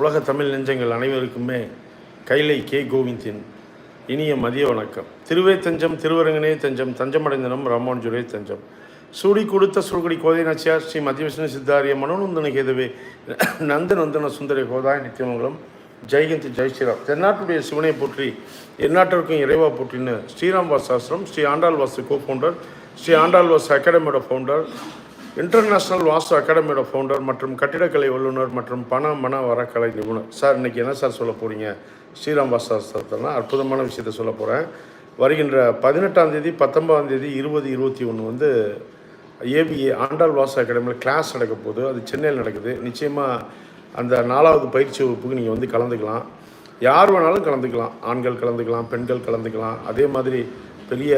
உலக தமிழ் நெஞ்சங்கள் அனைவருக்குமே கைலை கே கோவிந்தின் இனிய மதிய வணக்கம். திருவே தஞ்சம் திருவரங்கனே தஞ்சம் தஞ்சமடைந்தனம் ராமானுஜரே தஞ்சம். சூடி கொடுத்த சுருகுடி கோதை நச்சியார் ஸ்ரீ மத்திய விஷ்ணு சித்தாரிய மனோநந்தன கேதவே நந்த நந்தன சுந்தரி கோதாய் நித்தியமங்கலம். ஜெய்ஹிந்த் ஜெய் ஸ்ரீராம். தென்னாட்டுடைய சிவனை போற்றி எந்நாட்டிற்கும் இறைவா போற்றின்னு ஸ்ரீராம் வாஸ் ஆசிரம் ஸ்ரீ ஆண்டாள் வாசு கோ ஃபவுண்டர் ஸ்ரீ ஆண்டாள் வாசு அகாடமியோட ஃபவுண்டர் இன்டர்நேஷ்னல் வாஸ்து அகாடமியோட ஃபவுண்டர் மற்றும் கட்டிடக்கலை வல்லுநர் மற்றும் பண மன வரக்கலை நிபுணர். சார் இன்னைக்கு என்ன சார் சொல்ல போகிறீங்க ஸ்ரீராம் வாஸ்துனா அற்புதமான விஷயத்த சொல்ல போகிறேன் வருகின்ற பதினெட்டாம் தேதி பத்தொன்பதாம் தேதி இருபது இருபத்தி ஒன்று வந்து ஏபிஏ ஆண்டாள் வாஸ்து அகாடமியில் கிளாஸ் நடக்க போகுது. அது சென்னையில் நடக்குது. நிச்சயமாக அந்த நாலாவது பயிற்சி வகுப்புக்கு நீங்கள் வந்து கலந்துக்கலாம். யார் வேணாலும் கலந்துக்கலாம். ஆண்கள் கலந்துக்கலாம் பெண்கள் கலந்துக்கலாம். அதே மாதிரி பெரிய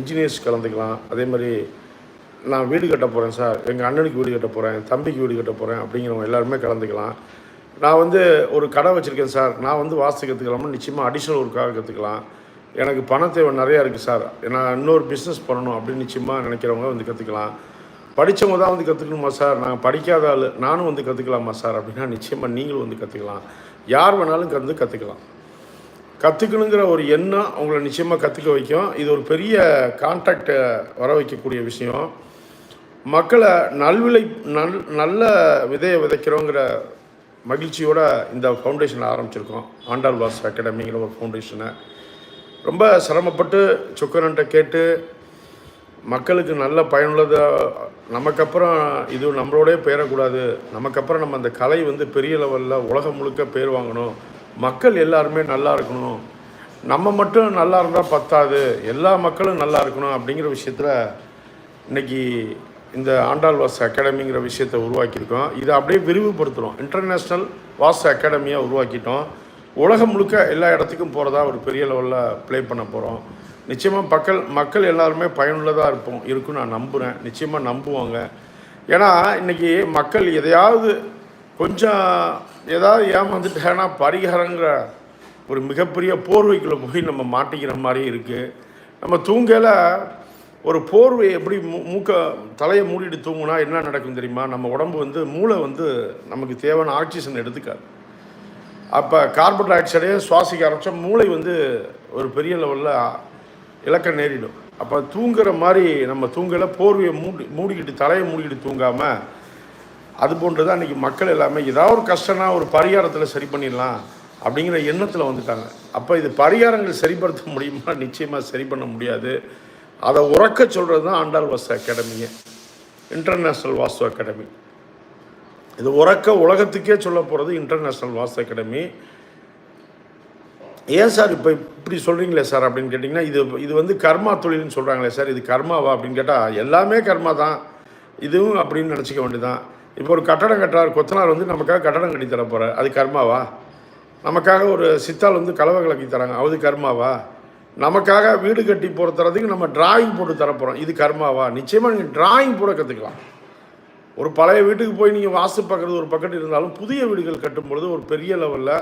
இன்ஜினியர்ஸ் கலந்துக்கலாம். அதே மாதிரி நான் வீடு கட்ட போகிறேன் சார். எங்கள் அண்ணனுக்கு வீடு கட்ட போகிறேன் தம்பிக்கு வீடு கட்ட போகிறேன் அப்படிங்கிறவங்க எல்லாருமே கலந்துக்கலாம். நான் வந்து ஒரு கடை வச்சுருக்கேன் சார். நான் வந்து வாஸ்து கற்றுக்கலாமா நிச்சயமாக அடிஷ்னல் ஒர்க்காக கற்றுக்கலாம் எனக்கு பண தேவை நிறையா இருக்குது சார். நான் இன்னொரு பிஸ்னஸ் பண்ணணும் அப்படின்னு நிச்சயமாக நினைக்கிறவங்க வந்து கற்றுக்கலாம் படித்தவங்க தான் வந்து கற்றுக்கணுமா சார்? நான் படிக்காத ஆள். நானும் வந்து கற்றுக்கலாமா சார்? அப்படின்னா நிச்சயமாக நீங்களும் வந்து கற்றுக்கலாம் யார் வேணாலும் வந்து கற்றுக்கலாம் கற்றுக்கணுங்கிற ஒரு எண்ணம் அவங்கள நிச்சயமாக கற்றுக்க வைக்கும். இது ஒரு பெரிய கான்டாக்டை வர வைக்கக்கூடிய விஷயம். மக்களை நல்விளை நல் நல்ல விதையை விதைக்கிறோங்கிற மகிழ்ச்சியோட இந்த ஃபவுண்டேஷனை ஆரம்பிச்சிருக்கோம். ஆண்டாள் வாஸ் அகாடமிங்கிற ஒரு ஃபவுண்டேஷனை ரொம்ப சிரமப்பட்டு சுக்கரன்ட்ட கேட்டு மக்களுக்கு நல்ல பயனுள்ளதாக நமக்கப்புறம் இது நம்மளோடய பெயரக்கூடாது நமக்கப்புறம் நம்ம அந்த கலை வந்து பெரிய லெவலில் உலகம் முழுக்க பேர் வாங்கணும். மக்கள் எல்லாருமே நல்லா இருக்கணும். நம்ம மட்டும் நல்லா இருந்தால் பத்தாது. எல்லா மக்களும் நல்லா இருக்கணும் அப்படிங்கிற விஷயத்தில் இன்னைக்கு இந்த ஆண்டாள் வாஸ் அகாடமிங்கிற விஷயத்தை உருவாக்கியிருக்கோம். இதை அப்படியே விரிவுபடுத்துகிறோம் இன்டர்நேஷ்னல் வாஸ் அகாடமியாக உருவாக்கிட்டோம். உலகம் முழுக்க எல்லா இடத்துக்கும் போகிறதா ஒரு பெரிய லெவலில் ப்ளே பண்ண போகிறோம் நிச்சயமாக மக்கள் மக்கள் எல்லாருமே பயனுள்ளதாக இருப்போம். இருக்குன்னு நான் நம்புகிறேன் நிச்சயமாக நம்புவாங்க. ஏன்னா இன்றைக்கி மக்கள் எதையாவது கொஞ்சம் ஏதாவது ஏமாந்துட்டாங்கன்னா பரிகாரங்கிற ஒரு மிகப்பெரிய போர்வைக்குள்ளே போய் நம்ம மாட்டிக்கிற மாதிரி இருக்குது நம்ம தூங்கலை ஒரு போர்வை எப்படி மூ மூக்க தலையை மூடிட்டு தூங்குனா என்ன நடக்கும் தெரியுமா? நம்ம உடம்பு வந்து மூளை வந்து நமக்கு தேவையான ஆக்சிஜன் எடுத்துக்காது. அப்போ கார்பன் டை ஆக்சைடையே சுவாசிக்க ஆரம்பித்தா மூளை வந்து ஒரு பெரிய லெவலில் இலக்க நேரிடும். அப்போ தூங்குற மாதிரி நம்ம தூங்கலை போர்வையை மூடி மூடிக்கிட்டு தலையை மூடிக்கிட்டு தூங்காமல் அது போன்று தான் இன்றைக்கி மக்கள் எல்லாமே ஏதாவது ஒரு கஷ்டம்னா ஒரு பரிகாரத்தில் சரி பண்ணிடலாம் அப்படிங்கிற எண்ணத்தில் வந்துட்டாங்க. அப்போ இது பரிகாரங்கள் சரிப்படுத்த முடியுமா? நிச்சயமாக சரி பண்ண முடியாது. அதை உறக்க சொல்கிறது தான் ஆண்டாள் வாஸ்து அகாடமிங்க இன்டர்நேஷ்னல் வாஸ்து அகாடமி. இது உறக்க உலகத்துக்கே சொல்ல போகிறது இன்டர்நேஷ்னல் வாஸ்து அகாடமி. ஏன் சார் இப்போ இப்படி சொல்கிறீங்களே சார் அப்படின்னு கேட்டிங்கன்னா இது இது வந்து கர்மா தொழில்னு சொல்கிறாங்களே சார் இது கர்மாவா அப்படின்னு கேட்டால் எல்லாமே கர்மா தான். இதுவும் அப்படின்னு நினச்சிக்க வேண்டியதான் இப்போ ஒரு கட்டடம் கட்டுறார் கொத்தனார் வந்து நமக்காக கட்டடம் கட்டி தர போகிறார் அது கர்மாவா? நமக்காக ஒரு சித்தால் வந்து கலவை கலக்கி தராங்க. அது கர்மாவா? நமக்காக வீடு கட்டி போகிற தரத்துக்கு நம்ம டிராயிங் போட்டு தரப்போகிறோம் இது கர்மாவா? நிச்சயமாக நீங்கள் டிராயிங் போட கற்றுக்கலாம் ஒரு பழைய வீட்டுக்கு போய் நீங்கள் வாஸ்து பார்க்குறது ஒரு பக்கத்து இருந்தாலும் புதிய வீடுகள் கட்டும் பொழுது ஒரு பெரிய லெவலில்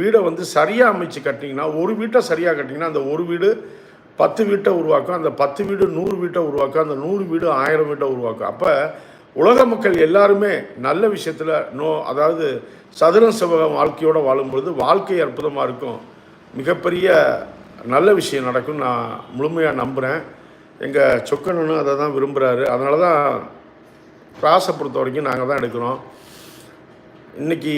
வீடை வந்து சரியாக அமைச்சு கட்டிங்கன்னா ஒரு வீட்டை சரியாக கட்டிங்கன்னா அந்த ஒரு வீடு பத்து வீட்டை உருவாக்கும் அந்த பத்து வீடு நூறு வீட்டை உருவாக்கும் அந்த நூறு வீடு ஆயிரம் வீட்டை உருவாக்கும். அப்போ உலக மக்கள் எல்லாருமே நல்ல விஷயத்தில் நோ அதாவது சதுரம் சிவகம் வாழ்க்கையோடு வாழும்பொழுது வாழ்க்கை அற்புதமாக இருக்கும். மிகப்பெரிய நல்ல விஷயம் நடக்கும் நான் முழுமையாக நம்புகிறேன் எங்கள் சொக்கனனும் அதை தான் விரும்புகிறாரு அதனால தான் ராசை பொறுத்த வரைக்கும் நாங்கள் தான் எடுக்கிறோம். இன்றைக்கி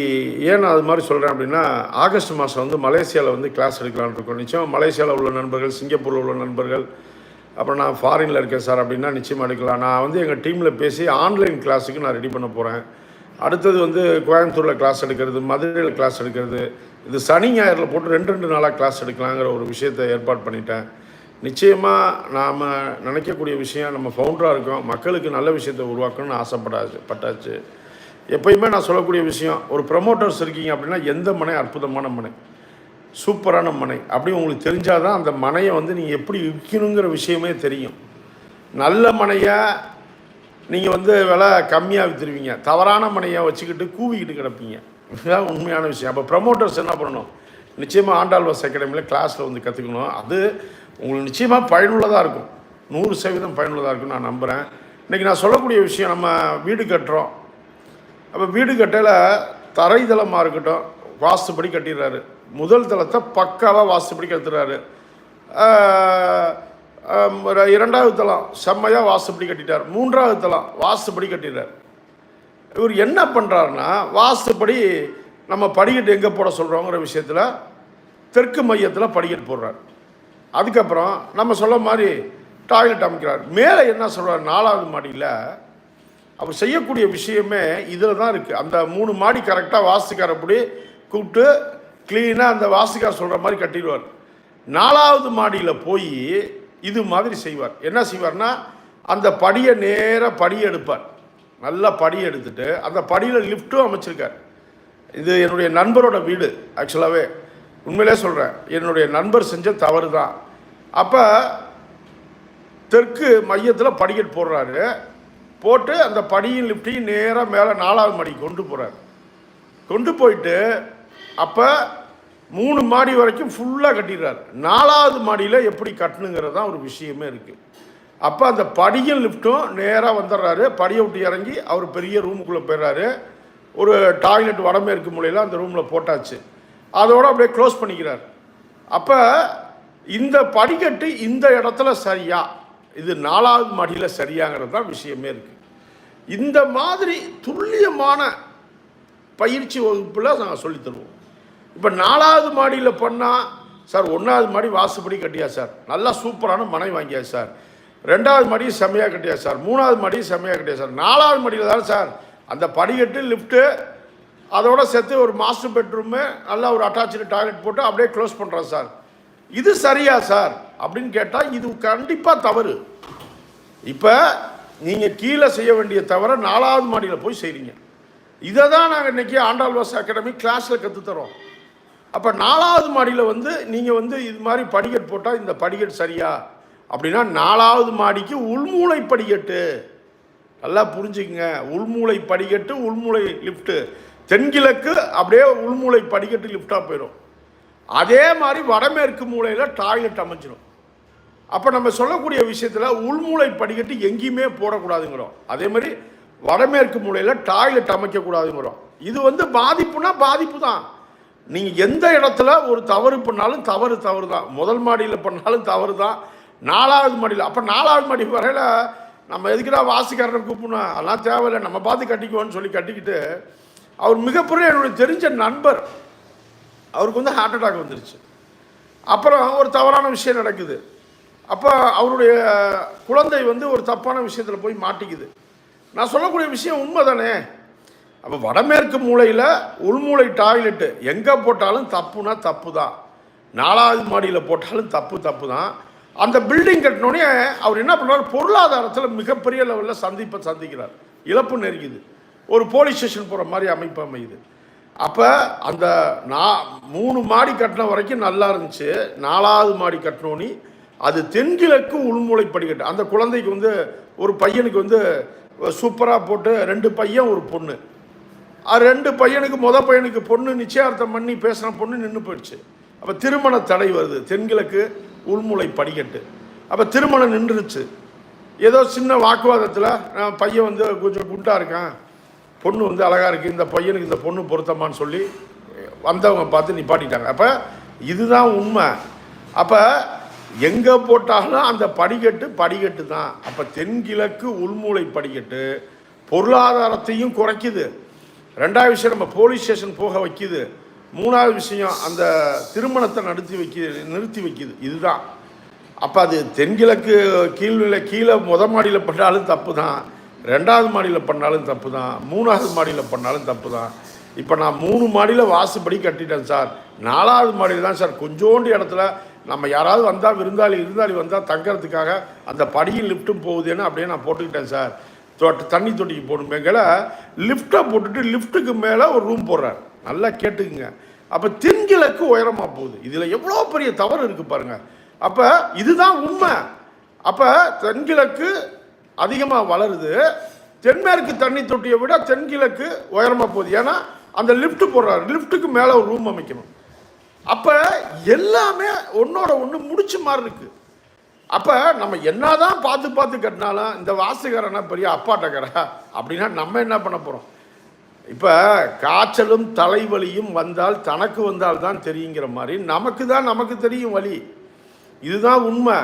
ஏன் நான் அது மாதிரி சொல்கிறேன் அப்படின்னா ஆகஸ்ட் மாதம் வந்து மலேசியாவில் வந்து கிளாஸ் எடுக்கலான்னு இருக்கோம். நிச்சயம் மலேசியாவில் உள்ள நண்பர்கள் சிங்கப்பூரில் உள்ள நண்பர்கள் அப்புறம் நான் ஃபாரினில் இருக்கேன் சார் அப்படின்னா நிச்சயமாக எடுக்கலாம். நான் வந்து எங்கள் டீமில் பேசி ஆன்லைன் கிளாஸுக்கு நான் ரெடி பண்ண போகிறேன் அடுத்தது வந்து கோயம்புத்தூரில் கிளாஸ் எடுக்கிறது மதுரையில் கிளாஸ் எடுக்கிறது. இது சனி ஞாயிறில் போட்டு ரெண்டு ரெண்டு நாளாக கிளாஸ் எடுக்கலாங்கிற ஒரு விஷயத்தை ஏற்பாடு பண்ணிட்டேன். நிச்சயமாக நாம் நினைக்கக்கூடிய விஷயம் நம்ம ஃபவுண்டராக இருக்கோம். மக்களுக்கு நல்ல விஷயத்தை உருவாக்கணும்னு ஆசைப்படாச்சு பட்டாச்சு. எப்பயுமே நான் சொல்லக்கூடிய விஷயம் ஒரு ப்ரமோட்டர்ஸ் இருக்கீங்க அப்படின்னா எந்த மனை? அற்புதமான மனை. சூப்பரான மனை. அப்படி உங்களுக்கு தெரிஞ்சால் தான் அந்த மனையை வந்து நீங்கள் எப்படி விற்கணுங்கிற விஷயமே தெரியும். நல்ல மனையை நீங்கள் வந்து விலை கம்மியாக விற்றுருவீங்க தவறான மனையை வச்சுக்கிட்டு கூவிக்கிட்டு கிடப்பீங்க. இதுதான் உண்மையான விஷயம். அப்போ ப்ரமோட்டர்ஸ் என்ன பண்ணணும்? நிச்சயமாக ஆண்டாள்வாஸ் அகாடமியில் கிளாஸில் வந்து கற்றுக்கணும் அது உங்களுக்கு நிச்சயமாக பயனுள்ளதாக இருக்கும். நூறு சதவீதம் பயனுள்ளதாக இருக்கும்னு நான் நம்புகிறேன் இன்றைக்கி நான் சொல்லக்கூடிய விஷயம் நம்ம வீடு கட்டுறோம். அப்போ வீடு கட்டையில் தரைதளமாக இருக்கட்டும் வாஸ்துப்படி கட்டிடுறாரு. முதல் தளத்தை பக்காவாக வாஸ்துப்படி கட்டுறாரு இரண்டாவது தளம் செம்மையாக வாசப்படி கட்டிட்டார். மூன்றாவது தளம் வாஸ்துப்படி கட்டிடுறார். இவர் என்ன பண்ணுறாருன்னா வாஸ்துப்படி நம்ம படிக்கட்டு எங்கே போட சொல்கிறோங்கிற விஷயத்தில் தெற்கு மையத்தில் படிக்கட்டு போடுறார். அதுக்கப்புறம் நம்ம சொல்ல மாதிரி டாய்லெட் அமைக்கிறார். மேலே என்ன சொல்கிறார் நாலாவது மாடியில் அவர் செய்யக்கூடிய விஷயமே இதில் தான் இருக்குது அந்த மூணு மாடி கரெக்டாக வாஸ்துக்காரப்படி கூப்பிட்டு க்ளீனாக அந்த வாஸ்துக்கார் சொல்கிற மாதிரி கட்டிடுவார். நாலாவது மாடியில் போய் இது மாதிரி செய்வார். என்ன செய்வார்னா அந்த படியை நேராக படி எடுப்பார். நல்லா படி எடுத்துட்டு அந்த படியில் லிஃப்ட்டும் அமைச்சிருக்கார். இது என்னுடைய நண்பரோட வீடு ஆக்சுவலாகவே உண்மையிலே சொல்கிறேன் என்னுடைய நண்பர் செஞ்ச தவறு தான் அப்போ தெற்கு மையத்தில் படிக்கட் போடுறாரு. போட்டு அந்த படியும் லிஃப்டையும் நேராக மேலே நாலாவது மாடி கொண்டு போகிறார் கொண்டு போயிட்டு அப்போ மூணு மாடி வரைக்கும் ஃபுல்லாக கட்டிடுறாரு. நாலாவது மாடியில் எப்படி கட்டணுங்கிறது தான் ஒரு விஷயமே இருக்குது அப்போ அந்த படியும் லிஃப்ட்டும் நேராக வந்துடுறாரு. படியை விட்டு இறங்கி அவர் பெரிய ரூமுக்குள்ளே போயிடுறாரு. ஒரு டாய்லெட் வடமேற்கு மூலையில் அந்த ரூமில் போட்டாச்சு. அதோடு அப்படியே க்ளோஸ் பண்ணிக்கிறார். அப்போ இந்த படிக்கட்டு இந்த இடத்துல சரியா? இது நாலாவது மாடியில் சரியாங்கிறது தான் விஷயமே இருக்குது இந்த மாதிரி துல்லியமான பயிற்சி வகுப்பில் நாங்கள் சொல்லித் தருவோம். இப்போ நாலாவது மாடியில் பண்ணால் சார் ஒன்றாவது மாடி வாசுபடி கட்டியா சார்? நல்லா சூப்பரான மனை வாங்கியா சார். ரெண்டாவது மாடி செம்மையாக கட்டியா சார். மூணாவது மாடி செம்மையாக கட்டியா சார். நாலாவது மாடியில் தான் சார். அந்த படிக்கட்டு லிஃப்ட்டு அதோட சேர்த்து ஒரு மாஸ்டர் பெட்ரூமு நல்லா ஒரு அட்டாச்சு டாய்லெட் போட்டு அப்படியே க்ளோஸ் பண்ணுறோம் சார். இது சரியா சார்? அப்படின்னு கேட்டால் இது கண்டிப்பாக தவறு. இப்போ நீங்கள் கீழே செய்ய வேண்டிய தவிர நாலாவது மாடியில் போய் செய்கிறீங்க இதை தான் நாங்கள் இன்றைக்கி ஆண்டாள்வாஸ் அகாடமி கிளாஸில் கற்றுத்தரோம் அப்போ நாலாவது மாடியில் வந்து நீங்கள் வந்து இது மாதிரி படிக்கட் போட்டால் இந்த படிக்கட் சரியா? அப்படின்னா நாலாவது மாடிக்கு உள்மூளை படிக்கட்டு. நல்லா புரிஞ்சுக்குங்க. உள்மூளை படிக்கட்டு உள்மூளை லிஃப்ட்டு தென்கிழக்கு அப்படியே உள்மூளை படிக்கட்டு லிஃப்டாக போயிடும். அதே மாதிரி வடமேற்கு மூலையில் டாய்லெட் அமைச்சிடும் அப்போ நம்ம சொல்லக்கூடிய விஷயத்தில் உள்மூளை படிக்கட்டு எங்கேயுமே போடக்கூடாதுங்கிறோம். அதே மாதிரி வடமேற்கு மூலையில் டாய்லெட் அமைக்கக்கூடாதுங்கிறோம். இது வந்து பாதிப்புனா பாதிப்பு தான். நீங்கள் எந்த இடத்துல ஒரு தவறு பண்ணாலும் தவறு தவறு தான் முதல் மாடியில் பண்ணாலும் தவறு தான் நாலாவது மாடியில் அப்போ நாலாவது மாடி வரையில் நம்ம எதுக்குடா வாசிக்காரனை கூப்பிடணும்? அதெல்லாம் தேவையில்லை நம்ம பார்த்து கட்டிக்குவோன்னு சொல்லி கட்டிக்கிட்டு அவர் மிகப்பெரிய என்னுடைய தெரிஞ்ச நண்பர் அவருக்கு வந்து ஹார்ட் அட்டாக் வந்துருச்சு. அப்புறம் ஒரு தவறான விஷயம் நடக்குது. அப்போ அவருடைய குழந்தை வந்து ஒரு தப்பான விஷயத்தில் போய் மாட்டிக்குது. நான் சொல்லக்கூடிய விஷயம் உண்மை தானே அப்போ வடமேற்கு மூலையில் உள்மூளை டாய்லெட்டு எங்கே போட்டாலும் தப்புனா தப்பு தான் நாலாவது மாடியில் போட்டாலும் தப்பு தப்பு தான் அந்த பில்டிங் கட்டினோடனே அவர் என்ன பண்ணுறாரு பொருளாதாரத்தில் மிகப்பெரிய லெவலில் சந்திப்பை சந்திக்கிறார். இழப்பு நெருங்கிது. ஒரு போலீஸ் ஸ்டேஷன் போகிற மாதிரி அமைப்பு அமையுது. அப்போ அந்த நான் மூணு மாடி கட்டின வரைக்கும் நல்லா இருந்துச்சு. நாலாவது மாடி கட்டினோனி அது தென்கிழக்கு உள்மூளை படிக்கட்டு அந்த குழந்தைக்கு வந்து ஒரு பையனுக்கு வந்து சூப்பராக போட்டு ரெண்டு பையன் ஒரு பொண்ணு. ரெண்டு பையனுக்கு முத பையனுக்கு பொண்ணு நிச்சயார்த்தம் பண்ணி பேசுகிற பொண்ணு நின்று போயிடுச்சு. அப்போ திருமண தடை வருது. தென்கிழக்கு உள்முளை படிக்கட்டு. அப்போ திருமணம் நின்றுச்சு. ஏதோ சின்ன வாக்குவாதத்தில் நான் பையன் வந்து கொஞ்சம் குண்டாக இருக்கான். பொண்ணு வந்து அழகாக இருக்குது இந்த பையனுக்கு இந்த பொண்ணு பொருத்தமான்னு சொல்லி வந்தவங்க பார்த்து நிப்பாட்டிட்டாங்க. அப்போ இதுதான் உண்மை. அப்போ எங்கே போட்டாலும் அந்த படிக்கட்டு படிக்கட்டு தான். அப்போ தென்கிழக்கு உள்மூளை படிக்கட்டு பொருளாதாரத்தையும் குறைக்குது. ரெண்டாவது விஷயம் நம்ம போலீஸ் ஸ்டேஷன் போக வைக்கிது. மூணாவது விஷயம் அந்த திருமணத்தை நடத்தி வைக்க நிறுத்தி வைக்குது. இதுதான். அப்போ அது தென்கிழக்கு கீழ்நிலை கீழே முத மாடியில் பண்ணாலும் தப்பு தான் ரெண்டாவது மாடியில் பண்ணாலும் தப்பு தான் மூணாவது மாடியில் பண்ணாலும் தப்பு தான் இப்போ நான் மூணு மாடியில் வாசுபடி கட்டிட்டேன் சார். நாலாவது மாடியில் தான் சார். கொஞ்சோண்டு இடத்துல நம்ம யாராவது வந்தால் விருந்தாளி விருந்தாளி வந்தால் தங்கறதுக்காக அந்த படியில் லிஃப்ட்டும் போகுதுன்னு அப்படியே நான் போட்டுக்கிட்டேன் சார். தொட்டு தண்ணி தொட்டிக்கு போடணுமேங்கள லிஃப்ட்டை போட்டுட்டு லிஃப்ட்டுக்கு மேலே ஒரு ரூம் போடுறார். நல்லா கேட்டுக்குங்க. அப்போ தென்கிழக்கு உயரமாக போகுது. இதில் எவ்வளோ பெரிய தவறு இருக்குது பாருங்கள் அப்போ இதுதான் உண்மை. அப்போ தென்கிழக்கு அதிகமாக வளருது. தென்மேற்கு தண்ணி தொட்டியை விட தென்கிழக்கு உயரமாக போகுது. ஏன்னா அந்த லிஃப்ட்டு போடுறாரு. லிஃப்ட்டுக்கு மேலே ஒரு ரூம் அமைக்கணும். அப்போ எல்லாமே ஒன்றோட ஒன்று முடிச்ச மாதிரி இருக்குது அப்போ நம்ம என்ன தான் பார்த்து பார்த்து கட்டினாலும் இந்த வாசுகாரனா பெரிய அப்பாட்டக்கரா அப்படின்னா நம்ம என்ன பண்ண போகிறோம் இப்போ காய்ச்சலும் தலைவலியும் வந்தால் தனக்கு வந்தால் தான் தெரியுங்கிற மாதிரி நமக்கு தான் நமக்கு தெரியும் வழி இதுதான் உண்மை.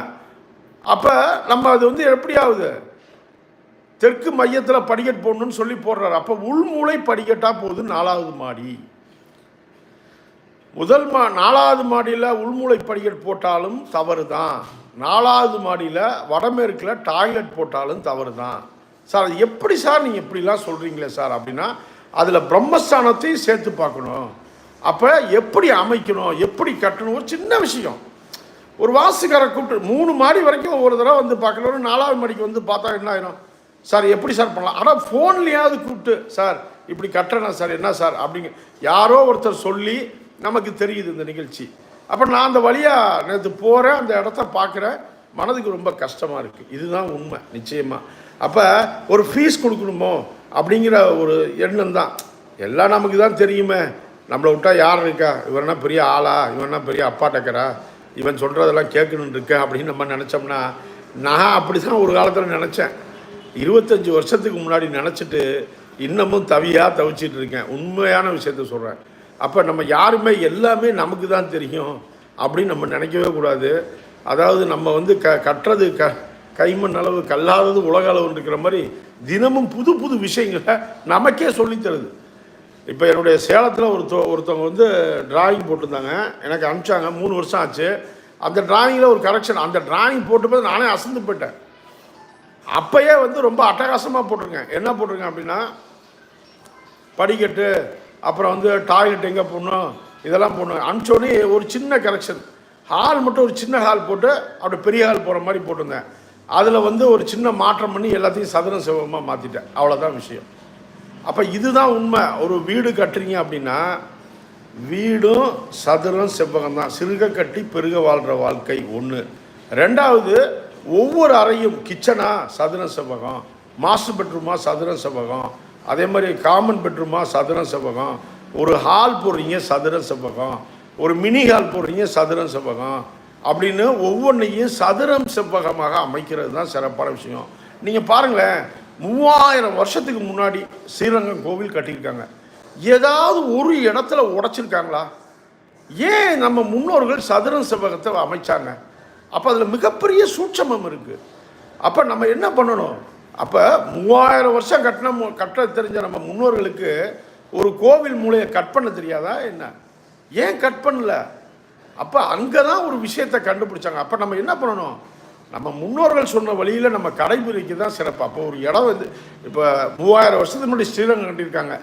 அப்போ நம்ம அது வந்து எப்படி ஆகுது தெற்கு மையத்தில் படிக்கட் போடணும்னு சொல்லி போடுறாரு. அப்போ உள்மூளை படிக்கட்டா போகுது நாலாவது மாடி. முதல் மா நாலாவது மாடியில் உள்மூளை படிக்கட் போட்டாலும் தவறு தான் நாலாவது மாடியில் வடமேற்கில் டாய்லெட் போட்டாலும் தவறு தான் சார் அது எப்படி சார் நீங்கள் எப்படிலாம் சொல்கிறீங்களே சார் அப்படின்னா அதில் பிரம்மஸ்தானத்தையும் சேர்த்து பார்க்கணும். அப்போ எப்படி அமைக்கணும் எப்படி கட்டணும் ஒரு சின்ன விஷயம். ஒரு வாசுக்காரை கூப்பிட்டு மூணு மாடி வரைக்கும் ஒரு தடவை வந்து பார்க்கணும் நாலாவது மாடிக்கு வந்து பார்த்தா என்ன ஆயிரும்? சார் எப்படி சார் பண்ணலாம்? ஆனால் ஃபோன்லேயாவது கூப்பிட்டு சார் இப்படி கட்டணும் சார் என்ன சார்? அப்படிங்க யாரோ ஒருத்தர் சொல்லி நமக்கு தெரியுது இந்த நிகழ்ச்சி. அப்போ நான் அந்த வழியாக நேற்று போகிறேன் அந்த இடத்த பார்க்குறேன் மனதுக்கு ரொம்ப கஷ்டமாக இருக்குது இதுதான் உண்மை நிச்சயமாக அப்போ ஒரு ஃபீஸ் கொடுக்கணுமோ அப்படிங்கிற ஒரு எண்ணம் தான். எல்லாம் நமக்கு தான் தெரியுமே. நம்மளை விட்டா யார் இருக்கா? இவன்னா பெரிய ஆளா? இவன்னா பெரிய அப்பா டக்கரா? இவன் சொல்கிறதெல்லாம் கேட்கணுன்னு இருக்க? அப்படின்னு நம்ம நினச்சோம்னா நான் அப்படி தான் ஒரு காலத்தில் நினச்சேன். இருபத்தஞ்சி வருஷத்துக்கு முன்னாடி நினச்சிட்டு இன்னமும் தவியாக தவிச்சிட்டு இருக்கேன். உண்மையான விஷயத்த சொல்கிறேன் அப்போ நம்ம யாருமே எல்லாமே நமக்கு தான் தெரியும் அப்படின்னு நம்ம நினைக்கவே கூடாது. அதாவது நம்ம வந்து க கட்டுறது க கைமண் அளவு கல்லாதது உலக அளவுன்னு இருக்கிற மாதிரி தினமும் புது புது விஷயங்களை நமக்கே சொல்லித் தருது. இப்போ என்னுடைய சேலத்தில் ஒருத்த ஒருத்தவங்க வந்து டிராயிங் போட்டிருந்தாங்க. எனக்கு அனுப்பிச்சாங்க. மூணு வருஷம் ஆச்சு. அந்த டிராயிங்கில் ஒரு கரெக்ஷன் அந்த டிராயிங் போட்டு நானே அசந்து போயிட்டேன். அப்போயே வந்து ரொம்ப அட்டகாசமாக போட்டிருக்கேன். என்ன போட்டிருக்கேன் அப்படின்னா படிக்கட்டு அப்புறம் வந்து டாய்லெட் எங்கே போடணும்? இதெல்லாம் போடணும். அனுப்பிச்சோடனே ஒரு சின்ன கரெக்ஷன் ஹால் மட்டும் ஒரு சின்ன ஹால் போட்டு அப்படி பெரிய ஹால் போகிற மாதிரி போட்டிருந்தேன். அதில் வந்து ஒரு சின்ன மாற்றம் பண்ணி எல்லாத்தையும் சதுரம் சிவமாக மாற்றிட்டேன் அவ்வளோதான் விஷயம். அப்போ இதுதான் உண்மை. ஒரு வீடு கட்டுறீங்க அப்படின்னா வீடும் சதுரம் செவ்வகம் தான். சிறுக கட்டி பெருக வாழ்கிற வாழ்க்கை ஒன்று ரெண்டாவது ஒவ்வொரு அறையும் கிச்சனா சதுரம் செவ்வகம். மாஸ்டர் பெட்ரூமா சதுரம் செவ்வகம். அதே மாதிரி காமன் பெட்ரூமா சதுரம் செவ்வகம். ஒரு ஹால் போடுறீங்க சதுரம் செவ்வகம். ஒரு மினி ஹால் போடுறீங்க சதுரம் செவ்வகம். அப்படின்னு ஒவ்வொன்றையும் சதுரம் செவ்வகமாக அமைக்கிறது தான் சிறப்பான விஷயம். நீங்கள் பாருங்களேன் மூவாயிரம் வருஷத்துக்கு முன்னாடி ஸ்ரீரங்கம் கோவில் கட்டியிருக்காங்க. ஏதாவது ஒரு இடத்துல உடைச்சிருக்காங்களா? ஏன் நம்ம முன்னோர்கள் சதுரம் செவ்வகத்தை அமைச்சாங்க? அப்போ அதில் மிகப்பெரிய சூட்சமம் இருக்குது அப்போ நம்ம என்ன பண்ணணும்? அப்போ மூவாயிரம் வருஷம் கட்டின மு- கட்ட தெரிஞ்ச நம்ம முன்னோர்களுக்கு ஒரு கோவில் மூலையை கட் பண்ண தெரியாதா என்ன? ஏன் கட் பண்ணல? அப்போ அங்கே தான் ஒரு விஷயத்தை கண்டுபிடிச்சாங்க. அப்போ நம்ம என்ன பண்ணணும்? நம்ம முன்னோர்கள் சொன்ன வழியில் நம்ம கடைபிடிக்க தான் சிறப்பு. அப்போ ஒரு இடம் வந்து இப்போ மூவாயிரம் வருஷத்துக்கு முன்னாடி ஸ்ரீரங்கம் கட்டியிருக்காங்க.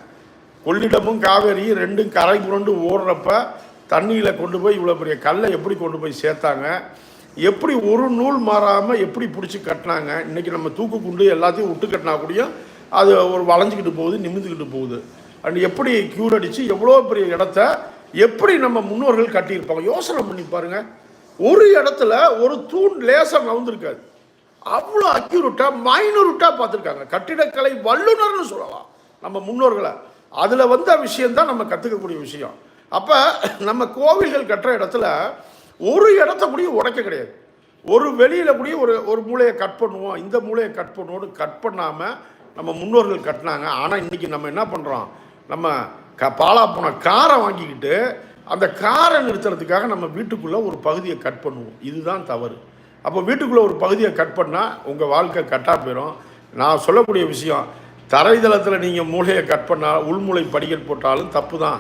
கொள்ளிடமும் காவேரியும் ரெண்டும் கரை புரண்டு ஓடுறப்ப தண்ணியில் கொண்டு போய் இவ்வளோ பெரிய கல்லை எப்படி கொண்டு போய் சேர்த்தாங்க? எப்படி ஒரு நூல் மாறாமல் எப்படி பிடிச்சி கட்டினாங்க? இன்றைக்கி நம்ம தூக்கு குண்டு எல்லாத்தையும் விட்டு கட்டினா கூடயும் அது ஒரு வளைஞ்சிக்கிட்டு போகுது நிமிந்துக்கிட்டு போகுது. அண்ட் எப்படி க்யூர் அடித்து எவ்வளோ பெரிய இடத்த எப்படி நம்ம முன்னோர்கள் கட்டியிருப்பாங்க? யோசனை பண்ணி பாருங்க. ஒரு இடத்துல ஒரு தூண் லேசாக நவுந்திருக்காது. அவ்வளோ அக்யூரட்டாக மைனூரட்டாக பார்த்துருக்காங்க. கட்டிடக்கலை வல்லுநர்னு சொல்லலாம் நம்ம முன்னோர்களை. அதில் வந்த விஷயந்தான் நம்ம கற்றுக்கக்கூடிய விஷயம். அப்போ நம்ம கோவில்கள் கட்டுற இடத்துல ஒரு இடத்த கூடயும் உடைக்க கிடையாது. ஒரு வெளியில் கூடிய ஒரு ஒரு மூலையை கட் பண்ணுவோம். இந்த மூலையை கட் பண்ணுவோம்னு கட் பண்ணாமல் நம்ம முன்னோர்கள் கட்டினாங்க. ஆனால் இன்றைக்கி நம்ம என்ன பண்ணுறோம் நம்ம க பாலா போன காரை வாங்கிக்கிட்டு அந்த காரை நிறுத்துறதுக்காக நம்ம வீட்டுக்குள்ளே ஒரு பகுதியை கட் பண்ணுவோம். இதுதான் தவறு. அப்போ வீட்டுக்குள்ளே ஒரு பகுதியை கட் பண்ணால் உங்கள் வாழ்க்கை கட்டாக போயிடும் நான் சொல்லக்கூடிய விஷயம் தரைதளத்தில் நீங்கள் மூளையை கட் பண்ணால் உள்மூளை படிக்கட் போட்டாலும் தப்பு தான்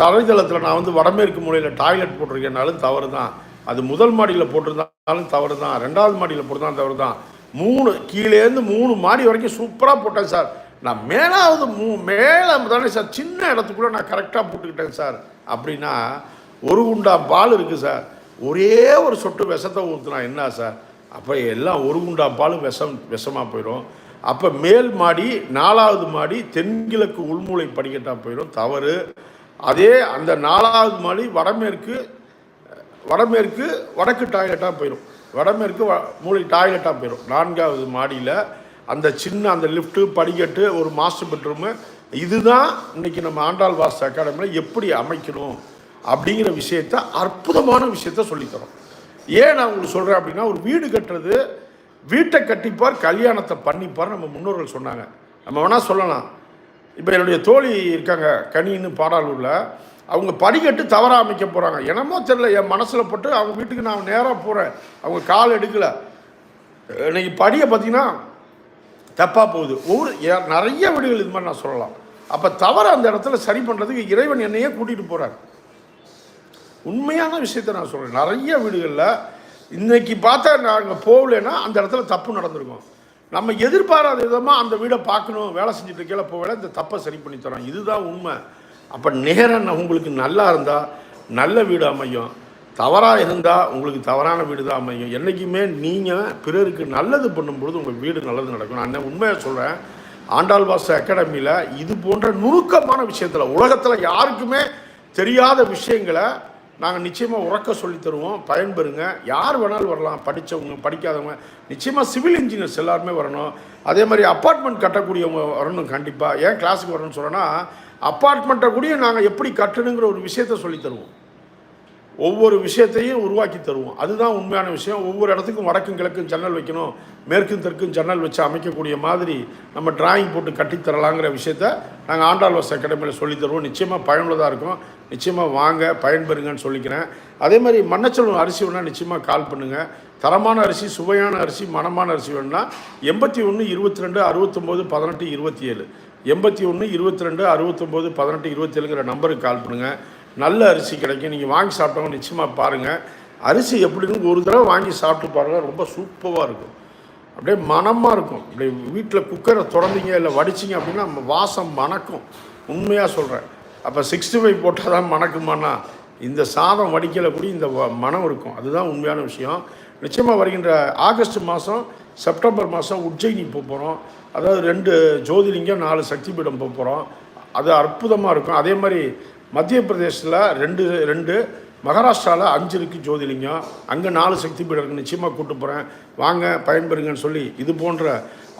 தரைதளத்தில் நான் வந்து வடமேற்கு மூலையில் டாய்லெட் போட்டிருக்கேனாலும் தவறு தான் அது முதல் மாடியில் போட்டிருந்தாலும் தவறு தான் ரெண்டாவது மாடியில் போட்டிருந்தாலும் தவறு தான் மூணு கீழேருந்து மூணு மாடி வரைக்கும் சூப்பராக போட்டேன் சார். நான் மேலாவது மூ மேலே தானே சார். சின்ன இடத்துக்குள்ளே நான் கரெக்டாக போட்டுக்கிட்டேன் சார். அப்படின்னா ஒரு குண்டா பால் இருக்குது சார். ஒரே ஒரு சொட்டு விஷத்தை ஊற்றுனா என்ன சார்? அப்போ எல்லாம் ஒரு குண்டா பாலும் விஷம் விஷமாக போயிடும் அப்போ மேல் மாடி நாலாவது மாடி தென்கிழக்கு உள்மூலை படிக்கட்டாக போயிடும் தவறு. அதே அந்த நாலாவது மாடி வடமேற்கு வடமேற்கு வடக்கு டாய்லெட்டாக போயிடும் வடமேற்கு வ மூளை டாய்லெட்டாக போயிடும் நான்காவது மாடியில் அந்த சின்ன அந்த லிஃப்ட்டு படிக்கட்டு ஒரு மாஸ்டர் பெட்ரூமு இதுதான் இன்னைக்கு நம்ம ஆண்டாள் வாஸ் அகாடமியில் எப்படி அமைக்கணும் அப்படிங்கிற விஷயத்த அற்புதமான விஷயத்த சொல்லித்தரோம். ஏன் நான் உங்களுக்கு சொல்கிறேன் அப்படின்னா ஒரு வீடு கட்டுறது வீட்டை கட்டிப்பார் கல்யாணத்தை பண்ணிப்பார் நம்ம முன்னோர்கள் சொன்னாங்க. நம்ம வேணால் சொல்லலாம். இப்போ என்னுடைய தோழி இருக்காங்க கனின்னு பாடாலூரில் அவங்க படிக்கட்டு தவற அமைக்க போகிறாங்க என்னமோ தெரில என் மனசில் போட்டு அவங்க வீட்டுக்கு நான் நேராக போகிறேன் அவங்க கால் எடுக்கலை. இன்னைக்கு படியை பார்த்தீங்கன்னா தப்பாக போகுது. ஒவ்வொரு நிறைய வீடுகள் இது மாதிரி நான் சொல்லலாம். அப்போ தவற அந்த இடத்துல சரி பண்ணுறதுக்கு இறைவன் என்னையே கூட்டிகிட்டு போகிறார் உண்மையான விஷயத்தை நான் சொல்கிறேன் நிறைய வீடுகளில் இன்றைக்கி பார்த்தா நாங்கள் போகலைன்னா அந்த இடத்துல தப்பு நடந்திருக்கும். நம்ம எதிர்பாராத விதமாக அந்த வீடை பார்க்கணும் வேலை செஞ்சுட்டு இருக்கையில போகல இந்த தப்பை சரி பண்ணி தரோம் இதுதான் உண்மை. அப்போ நேரம் உங்களுக்கு நல்லா இருந்தால் நல்ல வீடு அமையும். தவறாக இருந்தால் உங்களுக்கு தவறான வீடு தான் அமையும். என்றைக்குமே நீங்கள் பிறருக்கு நல்லது பண்ணும்பொழுது உங்கள் வீடு நல்லது நடக்கும். நான் என்ன உண்மையை சொல்கிறேன் ஆண்டாள் வாச அகாடமியில் இது போன்ற நுணுக்கமான விஷயத்தில் உலகத்தில் யாருக்குமே தெரியாத விஷயங்களை நாங்கள் நிச்சயமாக உறக்க சொல்லித் தருவோம். பயன்பெறுங்க. யார் வேணாலும் வரலாம். படித்தவங்க படிக்காதவங்க. நிச்சயமாக சிவில் இன்ஜினியர்ஸ் எல்லாருமே வரணும். அதே மாதிரி அப்பார்ட்மெண்ட் கட்டக்கூடியவங்க வரணும் கண்டிப்பாக ஏன் கிளாஸுக்கு வரணும்னு சொல்கிறேன்னா அப்பார்ட்மெண்ட்டை கூட நாங்கள் எப்படி கட்டணுங்கிற ஒரு விஷயத்த சொல்லித் தருவோம். ஒவ்வொரு விஷயத்தையும் உருவாக்கி தருவோம். அதுதான் உண்மையான விஷயம். ஒவ்வொரு இடத்துக்கும் வடக்கும் கிழக்கும் ஜன்னல் வைக்கணும். மேற்கும் தெற்கும் ஜன்னல் வச்சு அமைக்கக்கூடிய மாதிரி நம்ம டிராயிங் போட்டு கட்டித்தரலாங்கிற விஷயத்த நாங்கள் ஆண்டாள்வாஸ் அகாடமியில் சொல்லித்தருவோம் நிச்சயமாக பயனுள்ளதாக இருக்கும். நிச்சயமாக வாங்க பயன்பெறுங்கன்னு சொல்லிக்கிறேன். அதே மாதிரி மண்ணச்செல்வம் அரிசி வேணால் நிச்சயமாக கால் பண்ணுங்கள் தரமான அரிசி சுவையான அரிசி மணமான அரிசி வேணும்னா எண்பத்தி ஒன்று இருபத்தி ரெண்டு அறுபத்தொம்போது பதினெட்டு இருபத்தி ஏழு. எண்பத்தி ஒன்று இருபத்தி ரெண்டு அறுபத்தொம்போது பதினெட்டு இருபத்தி ஏழுங்கிற நம்பருக்கு கால் பண்ணுங்கள் நல்ல அரிசி கிடைக்கும். நீங்கள் வாங்கி சாப்பிட்டவங்க நிச்சயமாக பாருங்கள் அரிசி எப்படின்னு ஒரு தடவை வாங்கி சாப்பிட்டு பாருங்கள் ரொம்ப சூப்பராக இருக்கும். அப்படியே மனமாக இருக்கும். அப்படியே வீட்டில் குக்கரை திறந்தீங்க இல்லை வடிச்சிங்க அப்படின்னா நம்ம வாசம் மணக்கும். உண்மையாக சொல்கிறேன் அப்போ சிக்ஸ்டி ஃபைவ் போட்டால் தான் மணக்குமானா இந்த சாதம் வடிக்கலை கூட இந்த வ- மணம் இருக்கும். அதுதான் உண்மையான விஷயம். நிச்சயமாக வருகின்ற ஆகஸ்ட் மாதம் செப்டம்பர் மாதம் உஜ்ஜயினி போக போகிறோம் அதாவது ரெண்டு ஜோதிலிங்கம் நாலு சக்தி பீடம் போக போகிறோம் அது அற்புதமாக இருக்கும். அதே மாதிரி மத்திய பிரதேசத்தில் ரெண்டு ரெண்டு மகாராஷ்டிராவில் அஞ்சு இருக்குது ஜோதிலிங்கம். அங்கே நாலு சக்தி பீடம் இருக்குது நிச்சயமாக கூட்டு போகிறேன் வாங்க பயன்பெறுங்கன்னு சொல்லி இது போன்ற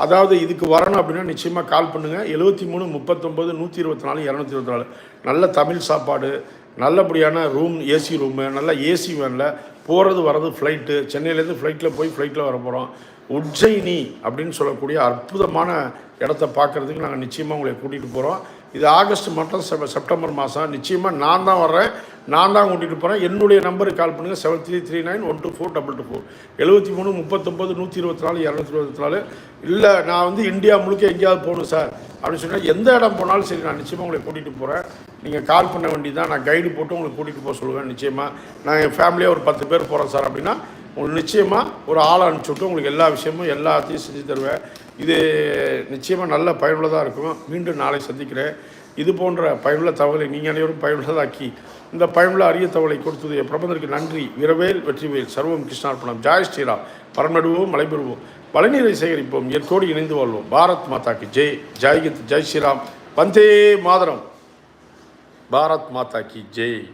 அதாவது இதுக்கு வரணும் அப்படின்னா நிச்சயமாக கால் பண்ணுங்கள் எழுபத்தி மூணு முப்பத்தொம்பது நூற்றி இருபத்தி நாலு இரநூத்தி இருபத்தி நாலு. நல்ல தமிழ் சாப்பாடு நல்லபடியான ரூம் ஏசி ரூமு நல்ல ஏசி வேனில். போகிறது வர்றது ஃப்ளைட்டு சென்னையிலேருந்து ஃப்ளைட்டில் போய் ஃப்ளைட்டில் வர போகிறோம் உஜ்ஜயினி அப்படின்னு சொல்லக்கூடிய அற்புதமான இடத்த பார்க்குறதுக்கு நாங்கள் நிச்சயமாக உங்களை கூட்டிகிட்டு போகிறோம் இது ஆகஸ்ட் மட்டும் செப் செப்டம்பர் மாதம் நிச்சயமாக நான் தான் வர்றேன். நான் தான் கூட்டிகிட்டு போகிறேன் என்னுடைய நம்பருக்கு கால் பண்ணுங்கள் seven three three nine one two four double two four எழுபத்தி மூணு முப்பத்தொம்பது நூற்றி இருபத்தி நாலு இரநூத்தி இருபத்தி நாலு. இல்லை நான் வந்து இந்தியா முழுக்க எங்கேயாவது போகணும் சார். அப்படின்னு சொன்னால் எந்த இடம் போனாலும் சரி நான் நிச்சயமாக உங்களை கூட்டிகிட்டு போகிறேன் நீங்கள் கால் பண்ண வேண்டியதான் நான் கைடு போட்டு உங்களை கூட்டிகிட்டு போக சொல்லுவேன் நிச்சயமாக நான் என் ஃபேமிலியாக ஒரு பத்து பேர் போகிறோம் சார். அப்படின்னா உங்களுக்கு நிச்சயமாக ஒரு ஆளை அனுப்பிச்சுட்டு உங்களுக்கு எல்லா விஷயமும் எல்லாத்தையும் செஞ்சு தருவேன். இது நிச்சயமாக நல்ல பயனுள்ளதாக இருக்கும். மீண்டும் நாளை சந்திக்கிறேன். இது போன்ற பயனுள்ள தகவலை நீங்கள் அனைவரும் பயனுள்ளதாக்கி இந்த பயனுள்ள அரிய தகவலை கொடுத்தது பிரபந்தருக்கு நன்றி. விரவேல் வெற்றிவேல் சர்வம் கிருஷ்ணார்ப்பணம் ஜாய் ஸ்ரீராம். பரநடுவோம் மலைபெறுவோம். மழைநீரை சேகரிப்போம். இயற்கோடு இணைந்து வாழ்வோம். பாரத் மாதாக்கு ஜெய். ஜெய் ஜெய் ஸ்ரீராம். வந்தே மாதரம். பாரத் மாதா கி ஜெய்.